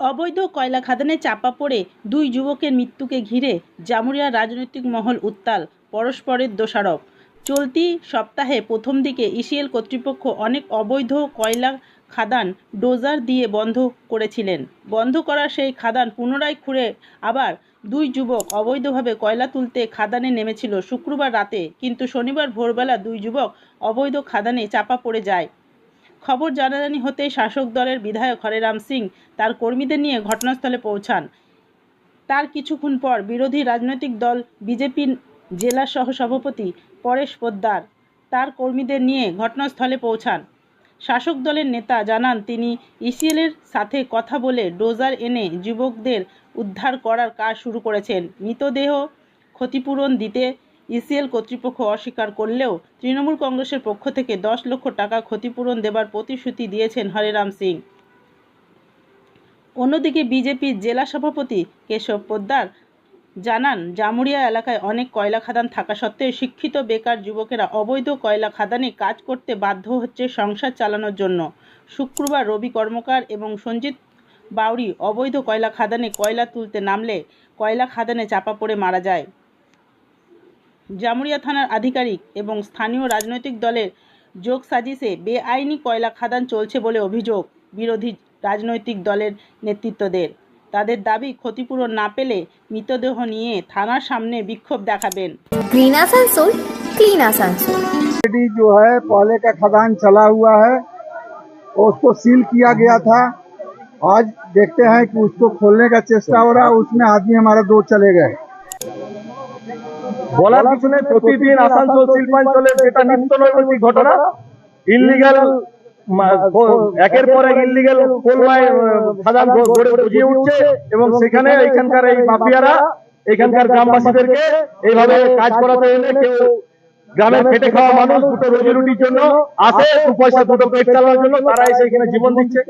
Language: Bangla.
অবৈধ কয়লা খাদানে চাপা পড়ে দুই যুবকের মৃত্যুকে ঘিরে জামুরিয়া রাজনৈতিক মহল উত্তাল, পরস্পরের দোষারোপ। চলতি সপ্তাহে প্রথম দিকে ইসিএল কর্তৃপক্ষ অনেক অবৈধ কয়লা খাদান ডোজার দিয়ে বন্ধ করেছিলেন। বন্ধ করা সেই খাদান পুনরায় খুঁড়ে আবার দুই যুবক অবৈধভাবে কয়লা তুলতে খাদানে নেমেছিল শুক্রবার রাতে। কিন্তু শনিবার ভোরবেলা দুই যুবক অবৈধ খাদানে চাপা পড়ে যায়। খবর জানাজানি হতেই শাসক দলের বিধায়ক হরেরাম সিং তার কর্মীদের নিয়ে ঘটনাস্থলে পৌঁছান। তার কিছুক্ষণ পর বিরোধী রাজনৈতিক দল বিজেপির জেলা সহ সভাপতি পরেশ পোদ্দার তার কর্মীদের নিয়ে ঘটনাস্থলে পৌঁছান। শাসক দলের নেতা জানান, তিনি ইসিএলের সাথে কথা বলে ডোজার এনে যুবকদের উদ্ধার করার কাজ শুরু করেছেন। মৃতদেহ ক্ষতিপূরণ দিতে ইসিএল কর্তৃপক্ষ অস্বীকার করলেও তৃণমূল কংগ্রেসের পক্ষ থেকে দশ লক্ষ টাকা ক্ষতিপূরণ দেবার প্রতিশ্রুতি দিয়েছেন হরেরাম সিং। অন্যদিকে বিজেপির জেলা সভাপতি কেশব পোদ্দার জানান, জামুরিয়া এলাকায় অনেক কয়লা খাদান থাকা সত্ত্বেও শিক্ষিত বেকার যুবকেরা অবৈধ কয়লা খাদানে কাজ করতে বাধ্য হচ্ছে সংসার চালানোর জন্য। শুক্রবার রবি কর্মকার এবং সঞ্জিত বাউরি অবৈধ কয়লা খাদানে কয়লা তুলতে নামলে কয়লা খাদানে চাপা পড়ে মারা যায়। জামুরিয়া থানার আধিকারিক এবং স্থানীয় রাজনৈতিক দলের যোগ সাজিশে বেআইনি কয়লা খাদান চলছে বলে অভিযোগ, বিরোধী রাজনৈতিক দলের নেতৃত্বদের। তাদের দাবি ক্ষতিপূরণ না পেলে মৃতদেহ নিয়ে থানার সামনে বিক্ষোভ দেখাবেন green Asansol clean Asansol already जो है पहले का खदान चला हुआ है और उसको सील किया गया था आज देखते हैं कि उसको खोलने का चेष्टा हो रहा है उसमें आदमी हमारे दो चले गए বলার কিছু নেই প্রতিদিন আসানসোল শিল্পাঞ্চলের যেটা নিত্য নৈমিত্তিক ঘটনা ইলিগাল একের পর এক ইলিগাল কোলমায় খাদান গড়ে বুঝিয়ে উঠছে এবং সেখানে এখানকার এই মাফিয়ারা এখানকার গ্রামবাসীদেরকে এইভাবে কাজ করাতে এলে কেউ গ্রামের খেটে খাওয়া মানুষ দুটো রুজি রুটির জন্য আসে দু পয়সা দুটো পেট চালানোর জন্য তারা এসে এখানে জীবন দিচ্ছে।